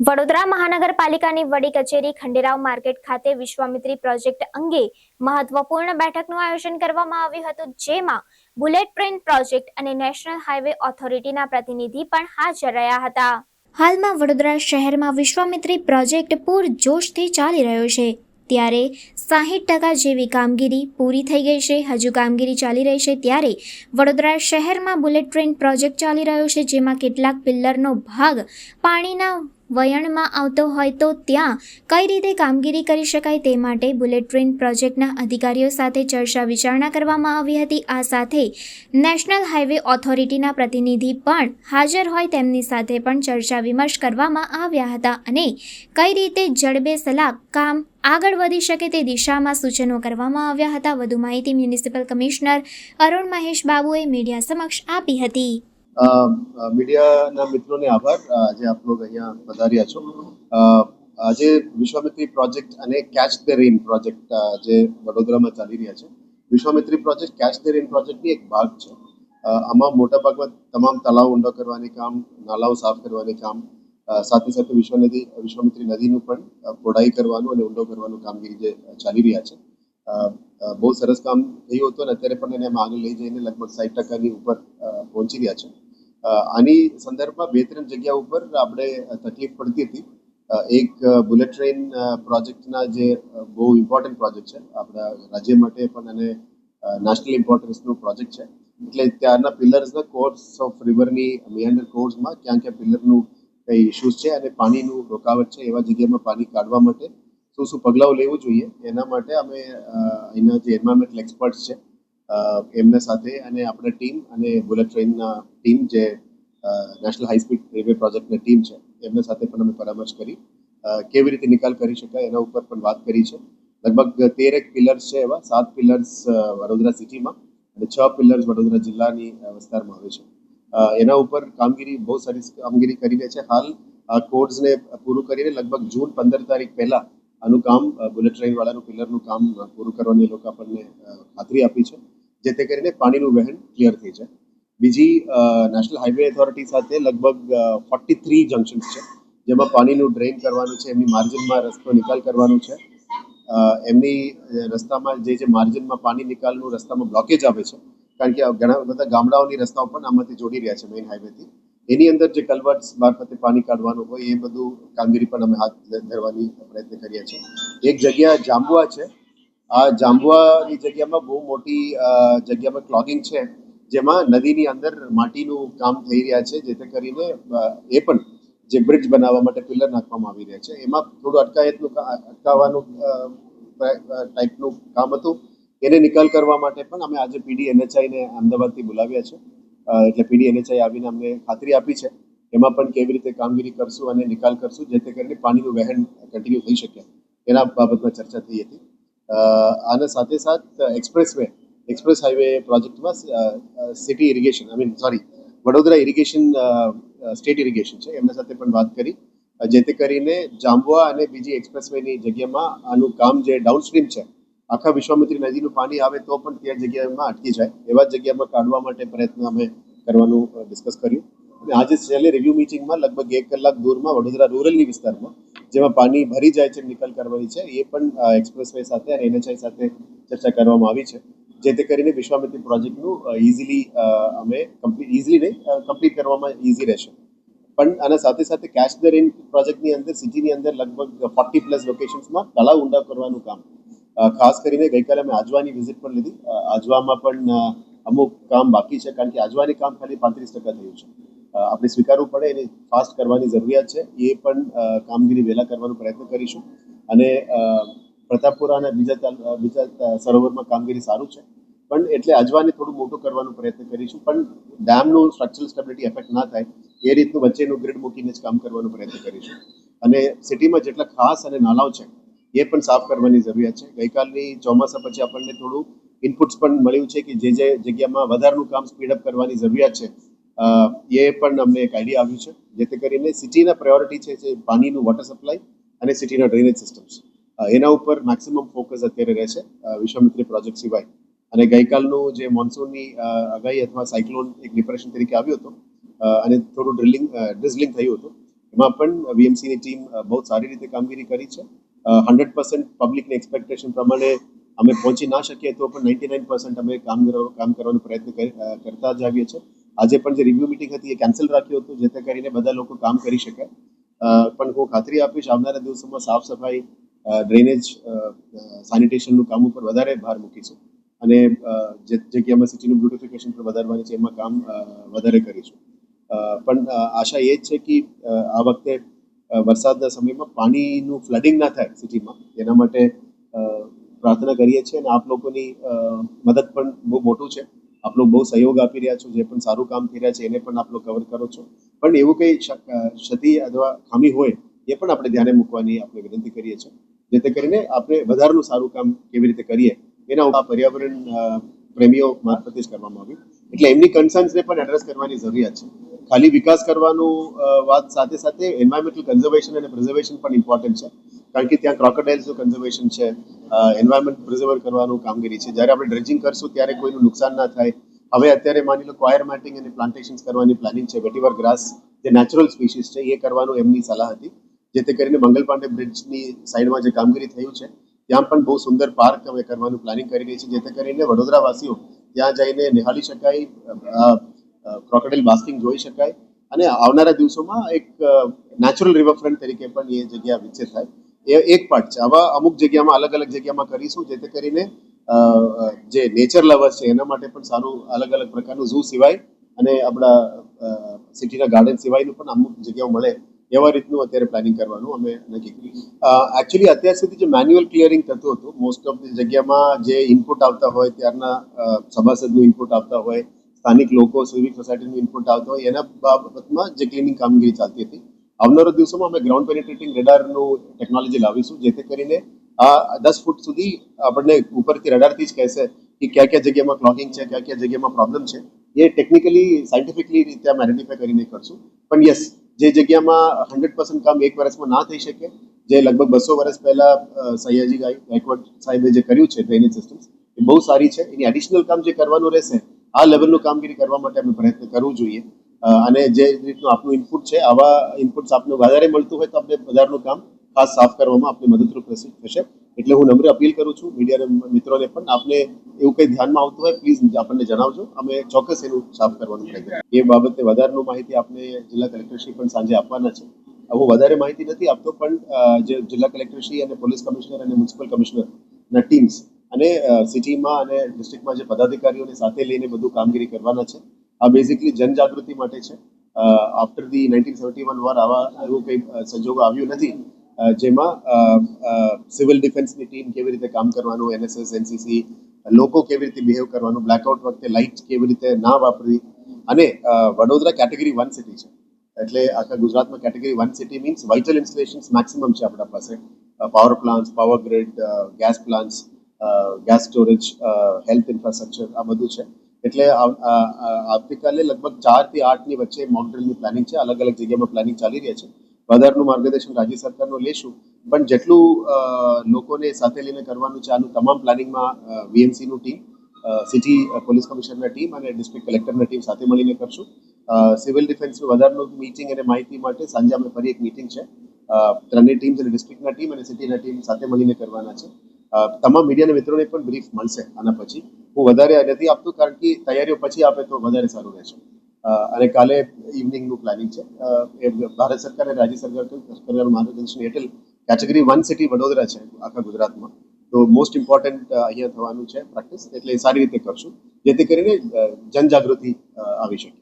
વડોદરા મહાનગરપાલિકાની વડી કચેરી ખંડેરાવ માર્કેટ ખાતે વિશ્વામિત્રી પ્રોજેક્ટ અંગે મહત્વપૂર્ણ બેઠકનું આયોજન કરવામાં આવ્યું હતું, જેમાં બુલેટ ટ્રેન પ્રોજેક્ટ અને નેશનલ હાઈવે ઓથોરિટીના પ્રતિનિધિ પણ હાજર રહ્યા હતા. હાલમાં વડોદરા શહેરમાં વિશ્વામિત્રી પ્રોજેક્ટ પૂરજોશથી ચાલી રહ્યો છે. ત્યારે સાહીઠ ટકા જેવી કામગીરી પૂરી થઈ ગઈ છે. હજુ કામગીરી ચાલી રહી છે ત્યારે વડોદરા શહેરમાં બુલેટ ટ્રેન પ્રોજેક્ટ ચાલી રહ્યો છે, જેમાં કેટલાક પિલ્લરનો ભાગ પાણીના વયણમાં આવતો હોય તો ત્યાં કઈ રીતે કામગીરી કરી શકાય તે માટે બુલેટ ટ્રેન પ્રોજેક્ટના અધિકારીઓ સાથે ચર્ચા વિચારણા કરવામાં આવી હતી. આ સાથે નેશનલ હાઈવે ઓથોરિટીના પ્રતિનિધિ પણ હાજર હોય તેમની સાથે પણ ચર્ચા વિમર્શ કરવામાં આવ્યા હતા અને કઈ રીતે જડબે સલાહ કામ આગળ વધી શકે તે દિશામાં સૂચનો કરવામાં આવ્યા હતા. વધુ માહિતી મ્યુનિસિપલ કમિશનર અરુણ મહેશ બાબુએ મીડિયા સમક્ષ આપી હતી. મીડિયાના મિત્રોને આભાર. આજે આપ લોકો અહીંયા પધાર્યા છો. આજે વિશ્વામિત્રી પ્રોજેક્ટ અને કેચ ધ રેન પ્રોજેક્ટ જે વડોદરામાં ચાલી રહ્યા છે. Vishwamitri project catch the rain પ્રોજેક્ટની એક ભાગ છે. આમાં આમાં મોટાભાગમાં તમામ તળાવ ઊંડા કરવાની કામ નાલાઓ સાફ કરવાની કામ સાથે સાથે વિશ્વ નદી વિશ્વામિત્રી નદીનું પણ અ, કરવાનું અને ઊંડો કરવાનું કામગીરી જે ચાલી રહ્યા છે. બહુ સરસ કામ થયું હતું અને અત્યારે પણ એને આગળ લઈ જઈને લગભગ સાઠ ટકાની ઉપર પહોંચી રહ્યા છે. આની સંદર્ભમાં બે ત્રણ જગ્યા ઉપર આપણે તકલીફ પડતી હતી. એક બુલેટ ટ્રેન પ્રોજેક્ટના જે બહુ ઇમ્પોર્ટન્ટ પ્રોજેક્ટ છે, આપણા રાજ્ય માટે પણ અને નેશનલ ઇમ્પોર્ટન્સનો પ્રોજેક્ટ છે. એટલે ત્યારના પિલર્સના કોર્સ ઓફ રિવરની મિયાન્ડર કોર્સમાં ક્યાં ક્યાં પિલરનું કઈ ઇશ્યુઝ છે અને પાણીનું રોકાવટ છે એવા જગ્યામાં પાણી કાઢવા માટે શું શું પગલાઓ લેવું જોઈએ, એના માટે અમે અહીંના જે એન્વાયરમેન્ટલ એક્સપર્ટ્સ છે એમના સાથે અને આપણા ટીમ અને બુલેટ ટ્રેનના ટીમ જે નેશનલ હાઈ સ્પીડ રેલવે પ્રોજેક્ટની ટીમ છે, એમના સાથે પણ અમે પરામર્શ કરી. કેવી રીતે નિકાલ કરી શકાય એના ઉપર પણ વાત કરી છે. લગભગ તેરેક પિલર્સ છે એવા, સાત પિલર્સ વડોદરા સિટીમાં અને છ પિલર્સ વડોદરા જિલ્લાની વિસ્તારમાં આવે છે. એના ઉપર કામગીરી, બહુ સારી કામગીરી કરીને છે. હાલ કોડ્સને પૂરું કરીને લગભગ જૂન પંદર તારીખ પહેલાં આનું કામ બુલેટ ટ્રેન વાળાનું પિલરનું કામ પૂરું કરવાની એ લોકો આપણને ખાતરી આપી છે. જેથી કરીને પાણીનું વહેણ ક્લિયર થઈ જાય. બીજી નેશનલ હાઈવે ઓથોરિટી સાથે લગભગ ફોર્ટી થ્રી જંકશન્સ છે, જેમાં પાણીનું ડ્રેઇન કરવાનું છે, એમની માર્જિનમાં રસ્તો નિકાલ કરવાનું છે. એમની રસ્તામાં જે જે માર્જિનમાં પાણી નિકાલનું રસ્તામાં બ્લોકેજ આવે છે, કારણ કે ઘણા બધા ગામડાઓની રસ્તાઓ પણ આમાંથી જોડી રહ્યા છે મેઇન હાઈવેથી એની અંદર જે કલવર્ટ્સ મારફતે પાણી કાઢવાનું હોય એ બધું કામગીરી પણ અમે હાથ ધરવાની પ્રયત્ન કરીએ છીએ. એક જગ્યા જાંબુઆ છે આ જાંબુઆની જગ્યામાં બહુ મોટી જગ્યામાં ક્લોગિંગ છે. જેમાં નદીની અંદર માટીનું કામ થઈ રહ્યા છે, જેથી કરીને એ પણ જે બ્રિજ બનાવવા માટે પિલર નાખવામાં આવી રહ્યા છે. એમાં થોડું અટકાયતનું અટકાવવાનું ટાઈપનું કામ હતું. એને નિકાલ કરવા માટે પણ અમે આજે પીડી એનએચઆઈને અમદાવાદથી બોલાવ્યા છે. એટલે પીડી એનએચઆઈ આવીને અમને ખાતરી આપી છે. એમાં પણ કેવી રીતે કામગીરી કરશું અને નિકાલ કરશું, જેથી કરીને પાણીનું વહેણ કન્ટિન્યુ થઈ શકે. એના બાબતમાં ચર્ચા થઈ હતી. આના સાથે સાથ એક્સપ્રેસ વે એક્સપ્રેસ હાઈવે પ્રોજેક્ટમાં city irrigation I mean sorry Vadodara irrigation state irrigation છે. એમના સાથે પણ વાત કરી. જેથી કરીને જાંબુઆ અને બીજી એક્સપ્રેસવેની જગ્યામાં આનું કામ જે ડાઉનસ્ટ્રીમ છે, આખા વિશ્વામિત્રી નદીનું પાણી આવે તો પણ ત્યાં જગ્યામાં અટકી જાય. એવા જ જગ્યામાં કાઢવા માટે પ્રયત્ન અમે કરવાનું ડિસ્કસ કર્યું. અને આજે છેલ્લે રિવ્યુ મિટિંગમાં લગભગ એક કલાક દૂરમાં વડોદરા રૂરલની વિસ્તારમાં જેમાં પાણી ભરી જાય છે, નિકલ કરવાની છે, એ પણ એક્સપ્રેસવે સાથે અને એનએચઆઈ સાથે ચર્ચા કરવામાં આવી છે. જેથી કરીને વિશ્વામિત્રી પ્રોજેક્ટનું ઇઝીલી અમે કમ્પ્લીટ ઇઝીલી નહીં કમ્પ્લીટ કરવામાં ઇઝી રહેશે. પણ આના સાથે સાથે કેશ ધ રેન પ્રોજેક્ટની અંદર, સિટીની અંદર લગભગ ફોર્ટી પ્લસ લોકેશન્સમાં તળાવ ઊંડા કરવાનું કામ. ખાસ કરીને ગઈકાલે અમે આજવાની વિઝિટ પણ લીધી. આજવામાં પણ અમુક કામ બાકી છે, કારણ કે આજવાની કામ ખાલી પાંત્રીસ ટકા થયું છે. આપણે સ્વીકારવું પડે એને ફાસ્ટ કરવાની જરૂરિયાત છે. એ પણ કામગીરી વહેલા કરવાનો પ્રયત્ન કરીશું. અને પ્રતાપપુરા અને બીજા બીજા સરોવરમાં કામગીરી સારું છે. પણ એટલે અજવાને થોડું મોટું કરવાનો પ્રયત્ન કરીશું. પણ ડેમનું સ્ટ્રક્ચરલ સ્ટેબિલિટી એફેક્ટ ના થાય, એ રીતનું વચ્ચેનું ગ્રીડ મૂકીને જ કામ કરવાનો પ્રયત્ન કરીશું. અને સિટીમાં જેટલા ખાસ અને નાલાઓ છે, એ પણ સાફ કરવાની જરૂરિયાત છે. ગઈકાલની ચોમાસા પછી આપણને થોડું ઇનપુટ્સ પણ મળ્યું છે કે જે જે જગ્યામાં વધારાનું કામ સ્પીડઅપ કરવાની જરૂરિયાત છે એ પણ અમને એક આઈડિયા આવ્યું છે, જેથી કરીને સિટીના પ્રાયોરિટી છે, જે પાણીનું વોટર સપ્લાય અને સિટીના ડ્રેનેજ સિસ્ટમ્સ એના ઉપર મેક્સિમમ ફોકસ અત્યારે રહેશે વિશ્વામિત્રી પ્રોજેક્ટ સિવાય. અને ગઈકાલનું જે મોન્સૂનની અગાઈ અથવા સાયક્લોન એક ડિપ્રેશન તરીકે આવ્યું હતું અને થોડું ડ્રિલિંગ ડ્રિઝલિંગ થયું હતું, એમાં પણ વીએમસીની ટીમ બહુ સારી રીતે કામગીરી કરી છે. હંડ્રેડ પર્સન્ટ પબ્લિકની એક્સપેક્ટેશન પ્રમાણે અમે પહોંચી ના શકીએ તો પણ નાઇન્ટી નાઇન પર્સન્ટ અમે કામ કામ કરવાનો પ્રયત્ન કરતા જ આવીએ છીએ. આજે પણ જે રિવ્યુ મિટિંગ હતી એ કેન્સલ રાખ્યું હતું, જેથી કરીને બધા લોકો કામ કરી શકે. પણ હું ખાતરી આપીશ, આવનારા દિવસોમાં સાફ સફાઈ ડ્રેનેજ સેનિટેશનનું કામ ઉપર વધારે ભાર મૂકીશું. અને જે જગ્યામાં સિટીનું બ્યુટિફિકેશન પર વધારવાની છે, એમાં કામ વધારે કરીશું. પણ આશા એ જ છે કે આ વખતે વરસાદના સમયમાં પાણીનું ફ્લડિંગ ના થાય સિટીમાં એના માટે પ્રાર્થના કરીએ છીએ અને આપ લોકોની મદદ પણ બહુ મોટું છે. આપ લોકો બહુ સહયોગ આપી રહ્યા છો, જે પણ સારું કામ થઈ રહ્યા છે, એને પણ આપ લોકો કવર કરો છો. પણ એવું કંઈ ક્ષતિ અથવા ખામી હોય, એ પણ આપણે ધ્યાને મૂકવાની આપણે વિનંતી કરીએ છીએ. જેથી કરીને આપણે વધારેનું સારું કામ કેવી રીતે કરીએ, એના આ પર્યાવરણ પ્રેમીઓ મારફતે જ કરવામાં આવ્યું. એટલે એમની કન્સર્ન્સને પણ એડ્રેસ કરવાની જરૂરિયાત છે. ખાલી વિકાસ કરવાનું વાત સાથે સાથે એન્વાયરમેન્ટલ કન્ઝર્વેશન અને પ્રિઝર્વેશન પણ ઇમ્પોર્ટન્ટ છે. કારણ કે ત્યાં ક્રોકોડાઇલ્સનું કન્ઝર્વેશન છે એન્વાયરમેન્ટ પ્રિઝર્વ કરવાનું કામગીરી છે. જ્યારે આપણે ડ્રેજિંગ કરશું ત્યારે કોઈનું નુકસાન ના થાય. હવે અત્યારે માની લો કોયર મેટિંગ અને પ્લાન્ટેશન્સ કરવાની પ્લાનિંગ છે. વેટીવર ગ્રાસ જે નેચરલ સ્પીસીસ છે, એ કરવાનું એમની સલાહ હતી. જેથી કરીને મંગલ પાંડે બ્રિજની સાઈડમાં જે કામગીરી થયું છે, ત્યાં પણ બહુ સુંદર પાર્ક હવે કરવાનું પ્લાનિંગ કરી રહી છે જેથી કરીને વડોદરાવાસીઓ ત્યાં જઈને નિહાળી શકાય ક્રોકોડાઇલ બાસ્કિંગ જોઈ શકાય. અને આવનારા દિવસોમાં એક નેચરલ રિવરફ્રન્ટ તરીકે પણ એ જગ્યા વિકસિત થાય. એ એક પાર્ટ છે. આવા અમુક જગ્યામાં, અલગ અલગ જગ્યામાં કરીશું, જેથી કરીને જે નેચર લવર્સ છે, એના માટે પણ સારું અલગ અલગ પ્રકારનું ઝૂ સિવાય અને આપણા સિટીના ગાર્ડન સિવાયનું પણ અમુક જગ્યાઓ મળે એવા રીતનું અત્યારે પ્લાનિંગ કરવાનું અમે નક્કી કર્યું. એકચ્યુઅલી અત્યાર સુધી જે મેન્યુઅલ ક્લિયરિંગ થતું હતું મોસ્ટ ઓફ ધી જગ્યામાં જે ઇનપુટ આવતા હોય, ત્યારના સભાસદનું ઇનપુટ આવતા હોય, સ્થાનિક લોકો સિવિક સોસાયટીનું ઇનપુટ આવતા હોય, એના બાબતમાં જે ક્લિનિંગ કામગીરી ચાલતી હતી આવનારા દિવસોમાં અમે ગ્રાઉન્ડ પેનિટ્રેટિંગ રેડારનું ટેકનોલોજી લાવીશું, જેથી કરીને આ દસ ફૂટ સુધી આપણને ઉપરથી રડારથી જ કહેશે કે ક્યાં ક્યાં જગ્યામાં ક્લોગિંગ છે, ક્યાં ક્યાં જગ્યામાં પ્રોબ્લેમ છે. એ ટેકનિકલી સાયન્ટિફિકલી રીતે અમે આઈડેન્ટિફાઈ કરીને કરશું. પણ યસ જે જગ્યામાં હંડ્રેડ પર્સન્ટ કામ એક વર્ષમાં ના થઈ શકે, જે લગભગ બસો વર્ષ પહેલા સૈયાજી સયાજી ગાય, ગાયકવાડ સાહેબે જે કર્યું છે ડ્રેનેજ સિસ્ટમ એ બહુ સારી છે. એની એડિશનલ કામ જે કરવાનું રહેશે, આ લેવલનું કામગીરી કરવા માટે અમે પ્રયત્ન કરવું જોઈએ. અને જે રીતનું આપનું ઇનપુટ છે, આવા ઇનપુટ્સ આપને વધારે મળતું હોય તો આપણે વધારનું કામ ખાસ સાફ કરવામાં આપણે મદદરૂપ થશે એટલે હું નમ્ર અપીલ કરું છું મીડિયાના મિત્રોને પણ આપને એવું કંઈ ધ્યાનમાં આવતું હોય પ્લીઝ આપણને જણાવજો. અમે ચોક્કસ એનું સાફ કરવાનું પ્રયત્ન એ બાબતે વધારાનું માહિતી આપને જિલ્લા કલેક્ટરશ્રી પણ સાંજે આપવાના છે. હું વધારે માહિતી નથી આપતો, પણ જે જિલ્લા કલેક્ટરશ્રી અને પોલીસ કમિશનર અને મ્યુનિસિપલ કમિશનરના ટીમ્સ અને સિટીમાં અને ડિસ્ટ્રિક્ટમાં જે પદાધિકારીઓને સાથે લઈને બધું કામગીરી કરવાના છે આ બેઝિકલી જનજાગૃતિ માટે છે. After the nineteen seventy one war આવા એવું કંઈ સંજોગો આવ્યું નથી. જેમાં સિવિલ ડિફેન્સની ટીમ કેવી રીતે કામ કરવાનું એનએસએસ એનસીસી લોકો કેવી રીતે બિહેવ કરવાનું બ્લેકઆઉટ વખતે લાઇટ કેવી રીતે ના વાપરવી. અને વડોદરા કેટેગરી વન સિટી છે. એટલે આખા ગુજરાતમાં category one city means vital installations maximum છે આપણા પાસે. Power plants power grid gas plants gas storage health infrastructure આ બધું છે. એટલે આવતીકાલે લગભગ ચારથી આઠની વચ્ચે મોકડ્રીલની પ્લાનિંગ છે. અલગ અલગ જગ્યામાં પ્લાનિંગ ચાલી રહ્યા છે. વધારનું માર્ગદર્શન રાજ્ય સરકારનું લેશું. પણ જેટલું લોકોને સાથે લઈને કરવાનું છે, આનું તમામ પ્લાનિંગમાં વીએમસીનું ટીમ સિટી પોલીસ કમિશનરના ટીમ અને ડિસ્ટ્રિક્ટ કલેક્ટરના ટીમ સાથે મળીને કરશું. સિવિલ ડિફેન્સનું વધારનું મીટિંગ અને માહિતી માટે સાંજે અમે ફરી એક મીટિંગ છે. ત્રણેય ટીમ અને ડિસ્ટ્રિક્ટના ટીમ અને સિટીના ટીમ સાથે મળીને કરવાના છે. તમામ મીડિયાના મિત્રોને પણ બ્રીફ મળશે. આના પછી વધારે નથી આપતું, કારણ કે તૈયારીઓ પછી આપે તો વધારે સારું રહેશે. અને કાલે ઇવનિંગનું પ્લાનિંગ છે. એ ભારત સરકાર અને રાજ્ય સરકાર સરકારનું માર્ગદર્શન હેઠળ કેટેગરી વન સિટી વડોદરા છે, આખા ગુજરાતમાં. તો મોસ્ટ ઇમ્પોર્ટન્ટ અહીંયા થવાનું છે પ્રેક્ટિસ એટલે સારી રીતે કરશું, જેથી કરીને જનજાગૃતિ આવી શકે.